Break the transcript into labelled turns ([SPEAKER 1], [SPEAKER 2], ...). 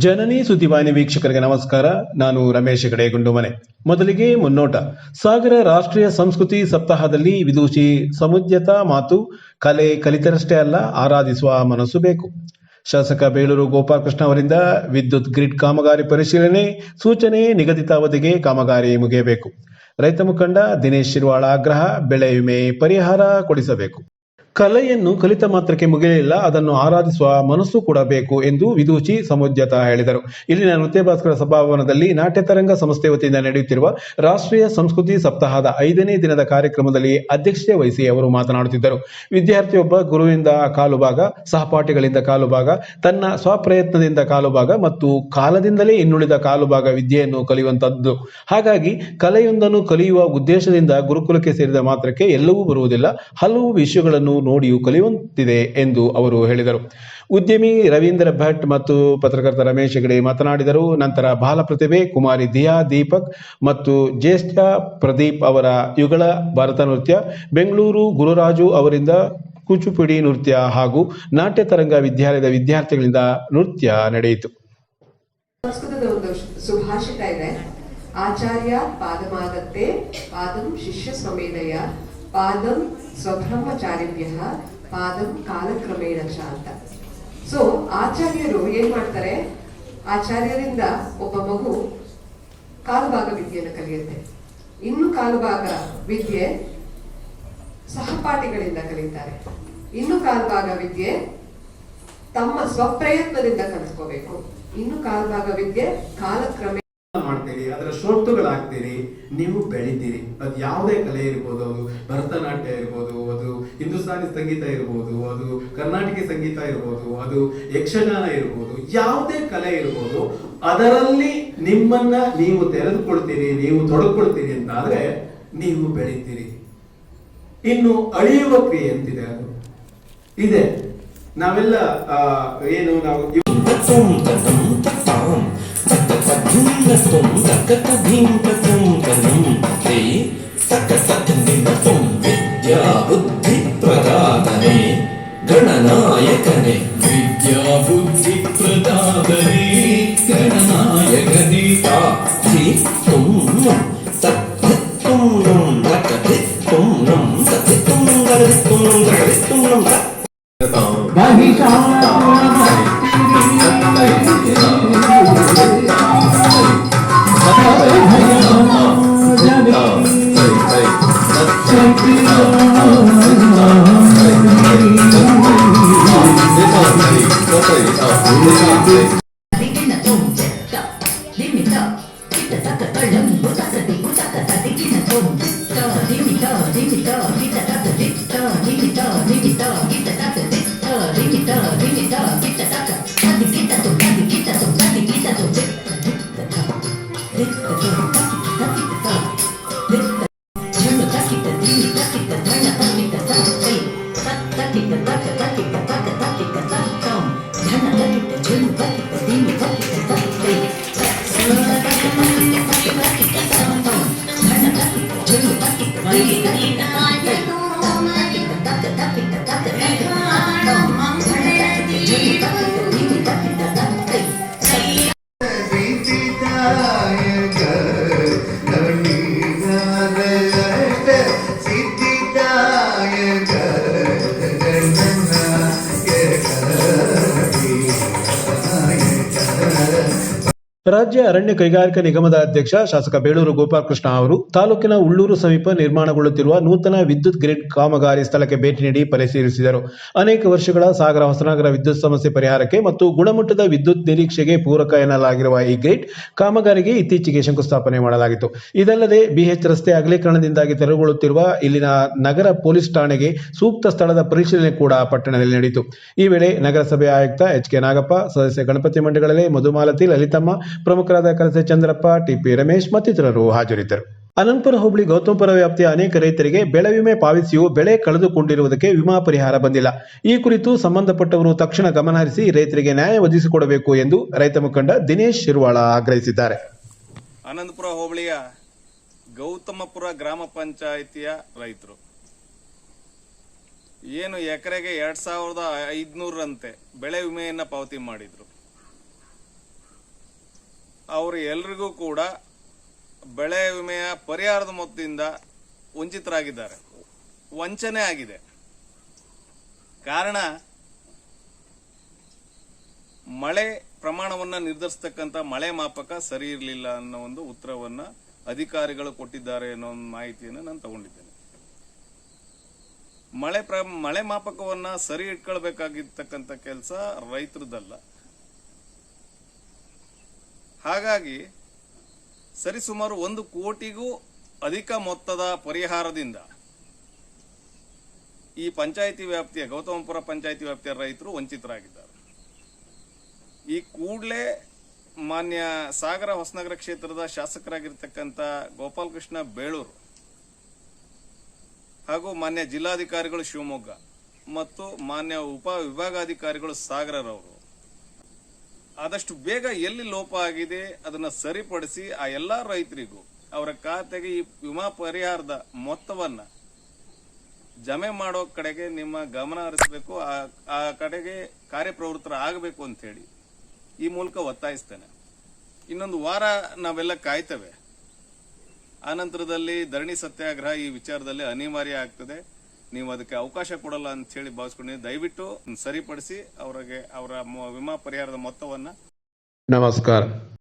[SPEAKER 1] ಜನನಿ ಸುದ್ದಿವಾಹಿನಿ ವೀಕ್ಷಕರಿಗೆ ನಮಸ್ಕಾರ. ನಾನು ರಮೇಶ್ ಹೆಗಡೆ, ಗುಂಡುಮನೆ. ಮೊದಲಿಗೆ ಮುನ್ನೋಟ. ಸಾಗರ ರಾಷ್ಟ್ರೀಯ ಸಂಸ್ಕೃತಿ ಸಪ್ತಾಹದಲ್ಲಿ ವಿದೂಷಿ ಸಮುದ್ಯತ ಮಾತು, ಕಲೆ ಕಲಿತರಷ್ಟೇ ಅಲ್ಲ, ಆರಾಧಿಸುವ ಮನಸ್ಸು ಬೇಕು. ಶಾಸಕ ಬೇಲೂರು ಗೋಪಾಲಕೃಷ್ಣ ಅವರಿಂದ ವಿದ್ಯುತ್ ಗ್ರಿಡ್ ಕಾಮಗಾರಿ ಪರಿಶೀಲನೆ, ಸೂಚನೆ ನಿಗದಿತ ಅವಧಿಗೆ ಕಾಮಗಾರಿ ಮುಗಿಯಬೇಕು. ರೈತ ಮುಖಂಡ ದಿನೇಶ್ ಶಿರ್ವಾಳ ಆಗ್ರಹ, ಬೆಳೆ ವಿಮೆ ಪರಿಹಾರ ಕೊಡಿಸಬೇಕು. ಕಲೆಯನ್ನು ಕಲಿತ ಮಾತ್ರಕ್ಕೆ ಮುಗಿಯಲಿಲ್ಲ, ಅದನ್ನು ಆರಾಧಿಸುವ ಮನಸ್ಸು ಕೂಡ ಬೇಕು ಎಂದು ವಿದೂಚಿ ಸಮುಜ್ಜತ ಹೇಳಿದರು. ಇಲ್ಲಿನ ನೃತ್ಯ ಭಾಸ್ಕರ ಸಭಾಭವನದಲ್ಲಿ ನಾಟ್ಯ ತರಂಗ ಸಂಸ್ಥೆ ವತಿಯಿಂದ ನಡೆಯುತ್ತಿರುವ ರಾಷ್ಟ್ರೀಯ ಸಂಸ್ಕೃತಿ ಸಪ್ತಾಹದ ಐದನೇ ದಿನದ ಕಾರ್ಯಕ್ರಮದಲ್ಲಿ ಅಧ್ಯಕ್ಷತೆ ವಹಿಸಿ ಅವರು ಮಾತನಾಡುತ್ತಿದ್ದರು. ವಿದ್ಯಾರ್ಥಿಯೊಬ್ಬ ಗುರುವಿಂದ ಕಾಲು ಭಾಗ, ಸಹಪಾಠಿಗಳಿಂದ ಕಾಲು ಭಾಗ, ತನ್ನ ಸ್ವಪ್ರಯತ್ನದಿಂದ ಕಾಲು ಭಾಗ ಮತ್ತು ಕಾಲದಿಂದಲೇ ಇನ್ನುಳಿದ ಕಾಲು ಭಾಗ ವಿದ್ಯೆಯನ್ನು ಕಲಿಯುವಂತದ್ದು ಹಾಗಾಗಿ ಕಲೆಯೊಂದನ್ನು ಕಲಿಯುವ ಉದ್ದೇಶದಿಂದ ಗುರುಕುಲಕ್ಕೆ ಸೇರಿದ ಮಾತ್ರಕ್ಕೆ ಎಲ್ಲವೂ ಬರುವುದಿಲ್ಲ. ಹಲವು ವಿಷಯಗಳನ್ನು ನೋಡಿಯೂ ಕಲಿಯುವಂತಿದೆ ಎಂದು ಅವರು ಹೇಳಿದರು. ಉದ್ಯಮಿ ರವೀಂದ್ರ ಭಟ್ ಮತ್ತು ಪತ್ರಕರ್ತ ರಮೇಶ್ ಹೆಗಡೆ ಮಾತನಾಡಿದರು. ನಂತರ ಬಾಲಪ್ರತಿಭೆ ಕುಮಾರಿ ದಿಯಾ, ದೀಪಕ್ ಮತ್ತು ಜ್ಯೇಷ್ಠ ಪ್ರದೀಪ್ ಅವರ ಯುಗಳ ಭರತ ನೃತ್ಯ, ಬೆಂಗಳೂರು ಗುರುರಾಜು ಅವರಿಂದ ಕೂಚುಪುಡಿ ನೃತ್ಯ ಹಾಗೂ ನಾಟ್ಯ ತರಂಗ ವಿದ್ಯಾಲಯದ ವಿದ್ಯಾರ್ಥಿಗಳಿಂದ ನೃತ್ಯ ನಡೆಯಿತು.
[SPEAKER 2] ಸಂಸ್ಕೃತದ ಒಂದು ಸುಭಾಷಿತ ಇದೆ. ಆಚಾರ್ಯ ಪಾದಮಾದತ್ತೆ ಪಾದಂ ಶಿಷ್ಯ ಸ್ವಮೇಧಯ ಪಾದಂ ಸ್ವಬ್ರಹ್ಮಚಾರಿಭ್ಯ, ಪಾದಂ ಕಾಲಕ್ರಮೇಣ ಚ ಅಂತ. ಸೊ ಆಚಾರ್ಯರು ಏನ್ ಮಾಡ್ತಾರೆ? ಆಚಾರ್ಯರಿಂದ ಒಬ್ಬ ಮಗು ಕಾಲು ಭಾಗ ವಿದ್ಯೆಯನ್ನು ಕಲಿಯುತ್ತೆ. ಇನ್ನು ಕಾಲು ಭಾಗ ವಿದ್ಯೆ ಸಹಪಾಠಿಗಳಿಂದ ಕಲಿತಾರೆ. ಇನ್ನು ಕಾಲು ಭಾಗ ವಿದ್ಯೆ ತಮ್ಮ ಸ್ವಪ್ರಯತ್ನದಿಂದ ಕಲಿತ್ಕೋಬೇಕು. ಇನ್ನು ಕಾಲು ಭಾಗ ವಿದ್ಯೆ ಕಾಲಕ್ರಮ
[SPEAKER 3] ಮಾಡ್ತೀರಿ ಶ್ರೋತೃಗಳಾಗ್ತೀರಿ ನೀವು ಬೆಳಿತೀರಿ. ಅದು ಯಾವುದೇ ಕಲೆ ಇರ್ಬೋದು ಅದು ಭರತನಾಟ್ಯ ಇರ್ಬೋದು, ಅದು ಹಿಂದೂಸ್ತಾನಿ ಸಂಗೀತ ಇರ್ಬೋದು, ಅದು ಕರ್ನಾಟಕ ಸಂಗೀತ ಇರ್ಬೋದು, ಅದು ಯಕ್ಷಗಾನ ಇರ್ಬೋದು, ಯಾವುದೇ ಕಲೆ ಇರ್ಬೋದು, ಅದರಲ್ಲಿ ನಿಮ್ಮನ್ನ ನೀವು ತೆರೆದುಕೊಳ್ತೀರಿ, ನೀವು ತೊಡಕೊಳ್ತೀರಿ ಅಂತ ಆದ್ರೆ ನೀವು ಬೆಳಿತೀರಿ. ಇನ್ನು ಅಳಿಯುವ ಕ್ರಿಯೆ ಅಂತಿದೆ ಅದು? ಇದೆ. ನಾವೆಲ್ಲ ಏನು ನಾವು
[SPEAKER 4] స్వం సకత భీంకటంకనం తే సకసత నిమతం విద్యా బుద్ధి ప్రదాననే గణనాయకనే విద్యా బుద్ధి Get the doctor. Thật, thật thật, thật thật, thật thật, thật thật. Không, nó là nó, thật thật, rất là thích. Còn tí nữa, thật thật, thật tình. Nó rất là thích. Thật thật, thật thật, thật thật, thật thật. Không, thật thật,
[SPEAKER 5] rất là thích.
[SPEAKER 1] ರಾಜ್ಯ ಅರಣ್ಯ ಕೈಗಾರಿಕಾ ನಿಗಮದ ಅಧ್ಯಕ್ಷ ಶಾಸಕ ಬೇಳೂರು ಗೋಪಾಲಕೃಷ್ಣ ಅವರು ತಾಲೂಕಿನ ಉಳ್ಳೂರು ಸಮೀಪ ನಿರ್ಮಾಣಗೊಳ್ಳುತ್ತಿರುವ ನೂತನ ವಿದ್ಯುತ್ ಗ್ರಿಡ್ ಕಾಮಗಾರಿ ಸ್ಥಳಕ್ಕೆ ಭೇಟಿ ನೀಡಿ ಪರಿಶೀಲಿಸಿದರು. ಅನೇಕ ವರ್ಷಗಳ ಸಾಗರ ಹೊಸನಗರ ವಿದ್ಯುತ್ ಸಮಸ್ಯೆ ಪರಿಹಾರಕ್ಕೆ ಮತ್ತು ಗುಣಮಟ್ಟದ ವಿದ್ಯುತ್ ನಿರೀಕ್ಷೆಗೆ ಪೂರಕ ಎನ್ನಲಾಗಿರುವ ಈ ಗ್ರಿಡ್ ಕಾಮಗಾರಿಗೆ ಇತ್ತೀಚೆಗೆ ಶಂಕುಸ್ಥಾಪನೆ ಮಾಡಲಾಗಿತ್ತು. ಇದಲ್ಲದೆ ಬಿಎಚ್ ರಸ್ತೆ ಅಗಲೀಕರಣದಿಂದಾಗಿ ತೆರವುಗೊಳ್ಳುತ್ತಿರುವ ಇಲ್ಲಿನ ನಗರ ಪೊಲೀಸ್ ಠಾಣೆಗೆ ಸೂಕ್ತ ಸ್ಥಳದ ಪರಿಶೀಲನೆ ಕೂಡ ಪಟ್ಟಣದಲ್ಲಿ ನಡೆಯಿತು. ಈ ವೇಳೆ ನಗರಸಭೆ ಆಯುಕ್ತ ಎಚ್ ಕೆ ನಾಗಪ್ಪ, ಸದಸ್ಯ ಗಣಪತಿ ಮಂಡಳಿಗಳೇ ಮಧುಮಾಲತಿ, ಲಲಿತಮ್ಮ ಪ್ರಮುಖರಾದ ಕಲಸೆ ಚಂದ್ರಪ್ಪ, ಟಿಪಿ ರಮೇಶ್ ಮತ್ತಿತರರು ಹಾಜರಿದ್ದರು. ಅನಂತಪುರ ಹೋಬಳಿ ಗೌತಮಪುರ ವ್ಯಾಪ್ತಿಯ ಅನೇಕ ರೈತರಿಗೆ ಬೆಳೆ ವಿಮೆ ಪಾವತಿಸಿಯೂ ಬೆಳೆ ಕಳೆದುಕೊಂಡಿರುವುದಕ್ಕೆ ವಿಮಾ ಪರಿಹಾರ ಬಂದಿಲ್ಲ. ಈ ಕುರಿತು ಸಂಬಂಧಪಟ್ಟವರು ತಕ್ಷಣ ಗಮನಹರಿಸಿ ರೈತರಿಗೆ ನ್ಯಾಯ ಒದಗಿಸಿಕೊಡಬೇಕು ಎಂದು ರೈತ ಮುಖಂಡ ದಿನೇಶ್ ಶಿರ್ವಾಳ ಆಗ್ರಹಿಸಿದ್ದಾರೆ.
[SPEAKER 6] ಅನಂತಪುರ ಹೋಬಳಿಯ ಗೌತಮಪುರ ಗ್ರಾಮ ಪಂಚಾಯಿತಿಯ ರೈತರು. ಏನು ಎಕರೆಗೆ ಎರಡ್ ಸಾವಿರದ ಐದ್ನೂರಂತೆ ಬೆಳೆ ವಿಮೆಯನ್ನ ಪಾವತಿ ಮಾಡಿದ್ರು. ಅವರು ಎಲ್ರಿಗೂ ಕೂಡ ಬೆಳೆ ವಿಮೆಯ ಪರಿಹಾರದ ಮೊತ್ತದಿಂದ ವಂಚಿತರಾಗಿದ್ದಾರೆ. ವಂಚನೆ ಆಗಿದೆ. ಕಾರಣ, ಮಳೆ ಪ್ರಮಾಣವನ್ನು ನಿರ್ಧರಿಸತಕ್ಕಂತ ಮಳೆ ಮಾಪಕ ಸರಿ ಇರಲಿಲ್ಲ ಅನ್ನೋ ಒಂದು ಉತ್ತರವನ್ನು ಅಧಿಕಾರಿಗಳು ಕೊಟ್ಟಿದ್ದಾರೆ ಅನ್ನೋ ಒಂದು ಮಾಹಿತಿಯನ್ನು ನಾನು ತಗೊಂಡಿದ್ದೇನೆ. ಮಳೆ ಪ್ರ, ಮಳೆ ಮಾಪಕವನ್ನು ಸರಿ ಇಟ್ಕೊಳ್ಬೇಕಾಗಿರ್ತಕ್ಕಂಥ ಕೆಲಸ ರೈತರದಲ್ಲ ಹಾಗಾಗಿ ಸರಿಸುಮಾರು ಒಂದು ಕೋಟಿಗೂ ಅಧಿಕ ಮೊತ್ತದ ಪರಿಹಾರದಿಂದ ಈ ಪಂಚಾಯಿತಿ ವ್ಯಾಪ್ತಿಯ, ಗೌತಮಪುರ ಪಂಚಾಯಿತಿ ವ್ಯಾಪ್ತಿಯ ರೈತರು ವಂಚಿತರಾಗಿದ್ದಾರೆ. ಈ ಕೂಡಲೇ ಮಾನ್ಯ ಸಾಗರ ಹೊಸನಗರ ಕ್ಷೇತ್ರದ ಶಾಸಕರಾಗಿರ್ತಕ್ಕಂಥ ಗೋಪಾಲಕೃಷ್ಣ ಬೇಳೂರು ಹಾಗೂ ಮಾನ್ಯ ಜಿಲ್ಲಾಧಿಕಾರಿಗಳು ಶಿವಮೊಗ್ಗ ಮತ್ತು ಮಾನ್ಯ ಉಪ ವಿಭಾಗಾಧಿಕಾರಿಗಳು ಸಾಗರರವರು ಆದಷ್ಟು ಬೇಗ ಎಲ್ಲಿ ಲೋಪ ಆಗಿದೆ ಅದನ್ನ ಸರಿಪಡಿಸಿ ಆ ಎಲ್ಲ ರೈತರಿಗೂ ಅವರ ಖಾತೆಗೆ ಈ ವಿಮಾ ಪರಿಹಾರದ ಮೊತ್ತವನ್ನ ಜಮೆ ಮಾಡೋ ಕಡೆಗೆ ನಿಮ್ಮ ಗಮನ ಹರಿಸಬೇಕು, ಆ- ಕಡೆಗೆ ಕಾರ್ಯಪ್ರವೃತ್ತರ ಆಗಬೇಕು ಅಂತ ಹೇಳಿ ಈ ಮೂಲಕ ಒತ್ತಾಯಿಸ್ತೇನೆ. ಇನ್ನೊಂದು ವಾರ ನಾವೆಲ್ಲ ಕಾಯ್ತೇವೆ. ಆನಂತರದಲ್ಲಿ ಧರಣಿ ಸತ್ಯಾಗ್ರಹ ಈ ವಿಚಾರದಲ್ಲಿ ಅನಿವಾರ್ಯ ಆಗ್ತದೆ. ನೀವು ಅದಕ್ಕೆ ಅವಕಾಶ ಕೊಡಲ್ಲ ಅಂತ ಹೇಳಿ ಭಾವಿಸ್ಕೊಂಡಿದ್ದೀನಿ ದಯವಿಟ್ಟು ಸರಿಪಡಿಸಿ ಅವರಿಗೆ ಅವರ ವಿಮಾ ಪರಿಹಾರದ ಮೊತ್ತವನ್ನ
[SPEAKER 1] ನಮಸ್ಕಾರ.